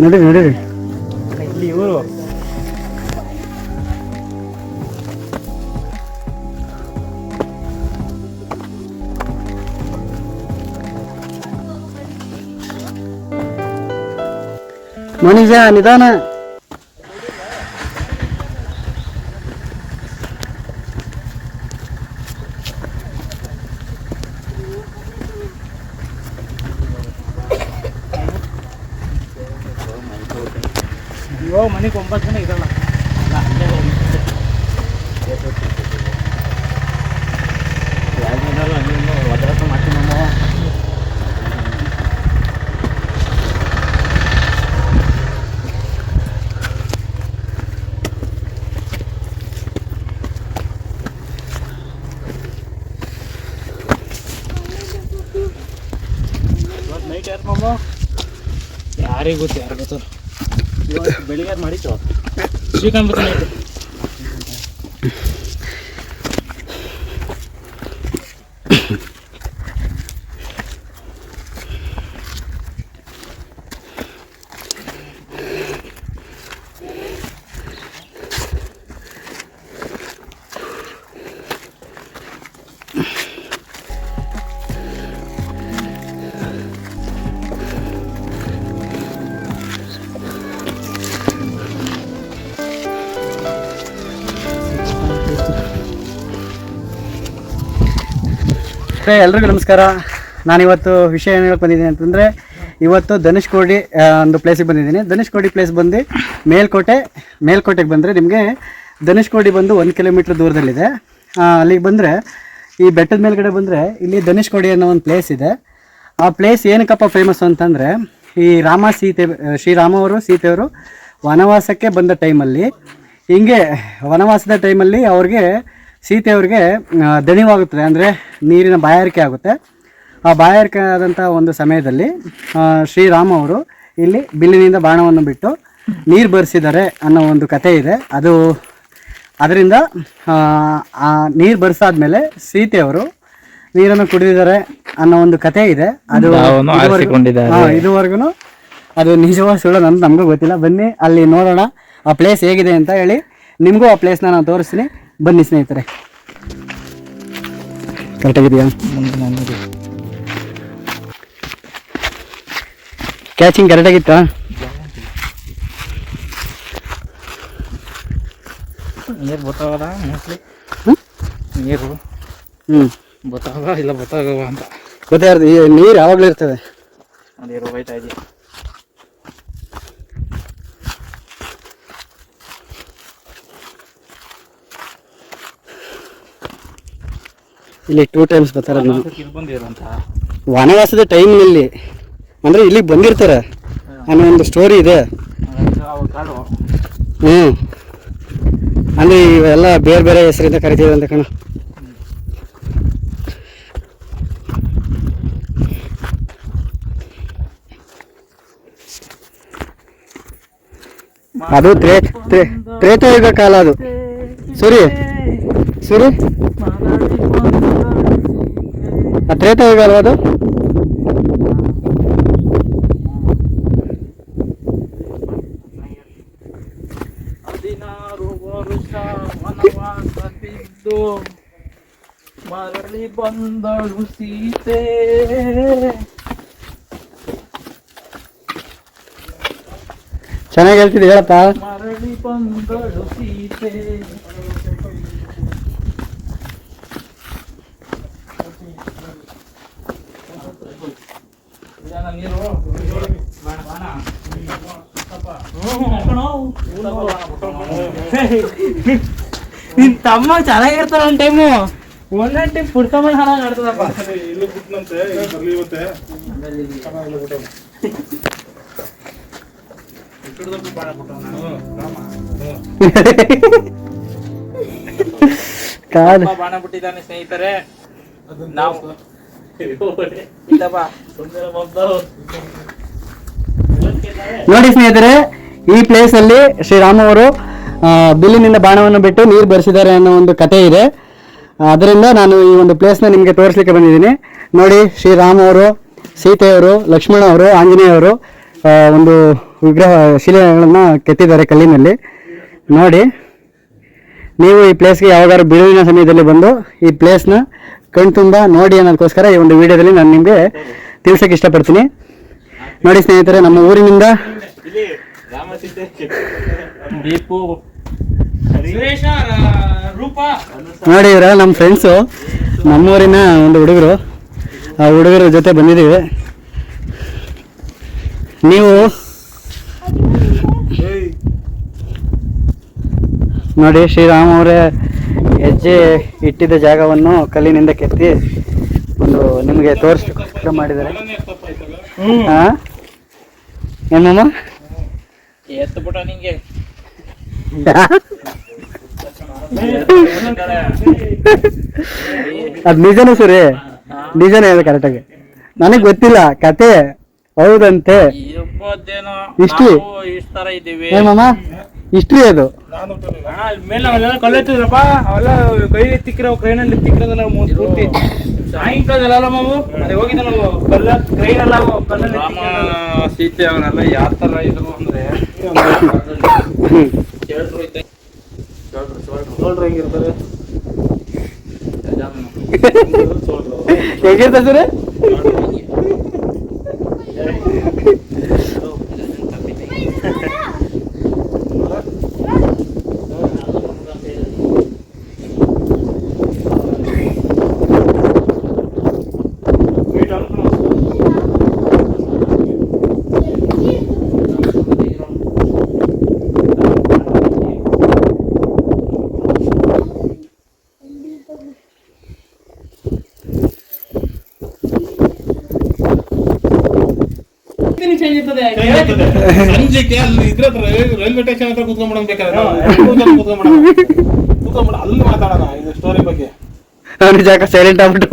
ನಡೀರಿ ನಡೀರಿ ಇಲ್ಲಿ ಇವರು ಮನುಜ ನಿಧಾನ. ಮನೆಗೆ ಒಂಬತ್ತು ಜನ ಇರಲ್ಲ ಅಲ್ಲ, ಅಲ್ಲೇ ಹೋಗಿ. ಯಾರ್ ಬಂದಾರು ಹಂಗೆ ಹಿಂಗೆ ಒದ್ದಾಟ ಮಾಡ್ತೀನಿ ನಮ್ಮ ಇವತ್ತು ಮಾಮ ಯಾರಿಗೆ ಗೊತ್ತು ಯಾರು ಗೊತ್ತು? ಬೆಳಿಗ್ಗೆ ಮಾಡಿತ್ತು ಶ್ರೀಕಾಂತ್ ಹೇ ಎಲ್ರಿಗೂ ನಮಸ್ಕಾರ. ನಾನಿವತ್ತು ವಿಷಯ ಏನು ಹೇಳಕ್ಕೆ ಬಂದಿದ್ದೀನಿ ಅಂತಂದರೆ, ಇವತ್ತು ಧನುಷ್ಕೋಡಿ ಕೋಡಿ ಒಂದು ಪ್ಲೇಸಿಗೆ ಬಂದಿದ್ದೀನಿ. ಧನುಷ್ಕೋಡಿ ಪ್ಲೇಸ್ ಬಂದು ಮೇಲ್ಕೋಟೆ, ಮೇಲ್ಕೋಟೆಗೆ ಬಂದರೆ ನಿಮಗೆ ಧನುಷ್ಕೋಡಿ ಬಂದು ಒಂದು ಕಿಲೋಮೀಟ್ರ್ ದೂರದಲ್ಲಿದೆ. ಅಲ್ಲಿಗೆ ಬಂದರೆ, ಈ ಬೆಟ್ಟದ ಮೇಲ್ಗಡೆ ಬಂದರೆ ಇಲ್ಲಿ ಧನುಷ್ಕೋಡಿ ಅನ್ನೋ ಒಂದು ಪ್ಲೇಸ್ ಇದೆ. ಆ ಪ್ಲೇಸ್ ಏನಕ್ಕಪ್ಪ ಫೇಮಸ್ ಅಂತಂದರೆ, ಈ ರಾಮ ಸೀತೆ, ಶ್ರೀರಾಮ ಅವರು ಸೀತೆಯವರು ವನವಾಸಕ್ಕೆ ಬಂದ ಟೈಮಲ್ಲಿ ಹಿಂಗೆ ವನವಾಸದ ಟೈಮಲ್ಲಿ ಅವ್ರಿಗೆ ಸೀತೆಯವ್ರಿಗೆ ಅವರಿಗೆ ದಣಿವಾಗುತ್ತದೆ. ಅಂದರೆ ನೀರಿನ ಬಾಯಾರಿಕೆ ಆಗುತ್ತೆ. ಆ ಬಾಯಾರಿಕೆ ಆದಂಥ ಒಂದು ಸಮಯದಲ್ಲಿ ಶ್ರೀರಾಮ ಅವರು ಇಲ್ಲಿ ಬಿಲ್ಲಿನಿಂದ ಬಾಣವನ್ನು ಬಿಟ್ಟು ನೀರು ಬರೆಸಿದ್ದಾರೆ ಅನ್ನೋ ಒಂದು ಕತೆ ಇದೆ. ಅದು ಅದರಿಂದ ಆ ನೀರು ಬರೆಸಾದ್ಮೇಲೆ ಸೀತೆಯವರು ನೀರನ್ನು ಕುಡಿದಿದ್ದಾರೆ ಅನ್ನೋ ಒಂದು ಕತೆ ಇದೆ. ಅದು ಇದುವರೆಗೂ ಅದು ನಿಜವಾಗಿ ಸುಳ್ಳು ನನ್ಗೆ ನಮಗೂ ಗೊತ್ತಿಲ್ಲ. ಬನ್ನಿ ಅಲ್ಲಿ ನೋಡೋಣ. ಆ ಪ್ಲೇಸ್ ಹೇಗಿದೆ ಅಂತ ಹೇಳಿ ನಿಮಗೂ ಆ ಪ್ಲೇಸ್ನ ನಾನು ತೋರಿಸ್ತೀನಿ. ಬನ್ನಿ ಸ್ನೇಹಿತರೆ. ಕರೆಕ್ಟಾಗಿದೆಯಾ ಕ್ಯಾಚಿಂಗ್ ಕರೆಕ್ಟಾಗಿತ್ತಾ ನೀರು ಬರ್ತಾವಲ್ಲ ಮೋಸ್ಟ್ಲಿ? ನೀರು? ಹ್ಞೂ ಬರ್ತಾವ ಇಲ್ಲ ಬರ್ತಾಗವ ಅಂತ. ಗೊತ್ತಾಗ್ತದೆ ಈ ನೀರು ಯಾವಾಗಲೂ ಇರ್ತದೆ. ನೀರು ಹೋಯ್ತಾ ಇದೆ. ಇಲ್ಲಿ ಟೂ ಟೈಮ್ಸ್ ಬರ್ತಾರೆ ನಾವು ಇಲ್ಲಿ ವನವಾಸದ ಟೈಮ್ನಲ್ಲಿ ಅಂದರೆ ಇಲ್ಲಿಗೆ ಬಂದಿರ್ತಾರೆ. ಅನ್ನೋ ಒಂದು ಸ್ಟೋರಿ ಇದೆ. ಹ್ಮ್ ಅಂದ್ರೆ ಹ್ಞೂ ಅಂದರೆ ಇವೆಲ್ಲ ಬೇರೆ ಬೇರೆ ಹೆಸರಿಂದ ಕರಿತೀವಿ ಅಂತ ಕಣ. ಅದು ತ್ರೇ ತ್ರೇ ತ್ರೇತಾಯುಗ ಕಾಲ ಅದು. ಸೂರಿ. ಸೂರಿ. ಆ ತ್ರೇತಾಯುಗ ಅಲ್ವಾ ಅದು? ಹದಿನಾರು ವರ್ಷ ವನವಾಸ ಬಿದ್ದು ಮರಳಿ ಬಂದಳು ಸೀತೆ. ಚೆನ್ನಾಗಿ ಹೇಳ್ತಿದ್ದೆ ಹೇಳಪ್ಪ. ಮರಳಿ ಬಂದಳು ಸೀತೆ ಇದನ್ನ ನೀರು ಬಾಣ, ಬಾಣ. ಹ್ಮ್, ಕಣೋ. ನಿನ್ ತಮ್ಮ ಚೆನ್ನಾಗಿರ್ತಾನ ಒಂದ್ ಟೈಮು ಒಂದೊಂದ್ ಟೈಮ್ ಪುಡ್ಕೊಂಬ ಹಣ ಆಡ್ತದಪ್ಪ ಇಲ್ಲಿ ಬಿಟ್ನಂತೆ ಇಲ್ಲಿ ಬರ್ಲಿ ಇವತ್ತೆ ಕಾದು ಬಾಣ ಬಿಟ್ಟಿದ್ದಾನೆ ಸ್ನೇಹಿತರೆ. ನಾವು ನೋಡಿ ಸ್ನೇಹಿತರೆ, ಈ ಪ್ಲೇಸ್ ಅಲ್ಲಿ ಶ್ರೀರಾಮ ಅವರು ಬಿಲ್ಲಿನಿಂದ ಬಾಣವನ್ನು ಬಿಟ್ಟು ನೀರು ಬರೆಸಿದ್ದಾರೆ ಅನ್ನೋ ಒಂದು ಕತೆ ಇದೆ. ಅದರಿಂದ ನಾನು ಈ ಒಂದು ಪ್ಲೇಸ್ನ ನಿಮಗೆ ತೋರಿಸ್ಲಿಕ್ಕೆ ಬಂದಿದ್ದೀನಿ. ನೋಡಿ, ಶ್ರೀರಾಮ ಅವರು ಸೀತೆಯವರು ಲಕ್ಷ್ಮಣ ಅವರು ಆಂಜನೇಯವರು ಒಂದು ವಿಗ್ರಹ, ಶಿಲೆಗಳನ್ನು ಕೆತ್ತಿದ್ದಾರೆ ಕಲ್ಲಿನಲ್ಲಿ. ನೋಡಿ, ನೀವು ಈ ಪ್ಲೇಸ್ಗೆ ಯಾವಾಗಾದ್ರೂ ಬಿಡುವಿನ ಸಮಯದಲ್ಲಿ ಬಂದು ಈ ಪ್ಲೇಸ್ನ ಕಣ್ತುಂಬ ನೋಡಿ ಅನ್ನೋದಕ್ಕೋಸ್ಕರ ಈ ಒಂದು ವಿಡಿಯೋದಲ್ಲಿ ನಾನು ನಿಮಗೆ ತಿಳಿಸೋಕೆ ಇಷ್ಟಪಡ್ತೀನಿ. ನೋಡಿ ಸ್ನೇಹಿತರೆ ನಮ್ಮ ಊರಿನಿಂದ ನೋಡಿ ಇವರ ನಮ್ಮ ಫ್ರೆಂಡ್ಸು ನಮ್ಮೂರಿನ ಒಂದು ಹುಡುಗರು. ಆ ಹುಡುಗರ ಜೊತೆ ಬಂದಿದ್ದೀವಿ. ನೀವು ನೋಡಿ ಶ್ರೀರಾಮ್ ಅವರೇ ಹೆಜ್ಜೆ ಇಟ್ಟಿದ್ದ ಜಾಗವನ್ನು ಕಲ್ಲಿನಿಂದ ಕೆತ್ತಿ ಒಂದು ನಿಮಗೆ ತೋರಿಸ್ಲಿಕ್ಕೋಸ್ಕರ ಮಾಡಿದ್ದಾರೆ. ಹಾ ಏನಮ್ಮ? ಅದು ನಿಜನೇ ಸರಿ ನಿಜನೇ ಅದು ಕರೆಕ್ಟಾಗಿ ನನಗೆ ಗೊತ್ತಿಲ್ಲ ಕತೆ ಹೌದಂತೆ. ಇಷ್ಟು ಇದ್ದೀವಿ. ಏನಮ್ಮ? ಹಿಸ್ಟ್ರಿ ಅದು. ಕೈ ತಿಕ್ಕಿರೋ ಕ್ರೈನಲ್ಲಿ ತಿಕ್ಕಿರೋದೆಲ್ಲ ಮು- ಪೂರ್ತಿ. ಸಾಯಂಕಾಲದಲ್ಲ ಮಾವು? ಅದೇ ಹೋಗಿದ್ದ ನಾವು ಕಲ್ಲ ರಾಮ ಸೀತೆ ಅವರೆಲ್ಲ ಯಾವ ತರ ಇದ್ರು ಅಂದ್ರೆ ಹ್ಮ್. ನೋಡ್ರಿ ಸಂಜೆಗೆ ಅಲ್ಲಿ ಇದ್ರ ಹತ್ರ ರೈಲ್ವೆ ಸ್ಟೇಷನ್ ಹತ್ರ ಕುತ್ಕೊಂಡ್ಬಿಡೋಣ ಬೇಕಾದ್ರೆ ನಾವು. ಕುತ್ಕೊಂಡ್ಬಿಡೋಣ ಕುತ್ಕೊಂಡ್ಬಿಡ ಅಲ್ಲಿ ಮಾತಾಡೋಣ ಇದು ಸ್ಟೋರಿ ಬಗ್ಗೆ. ಸೈಲೆಂಟ್ ಆಗ್ಬಿಟ್ಟು.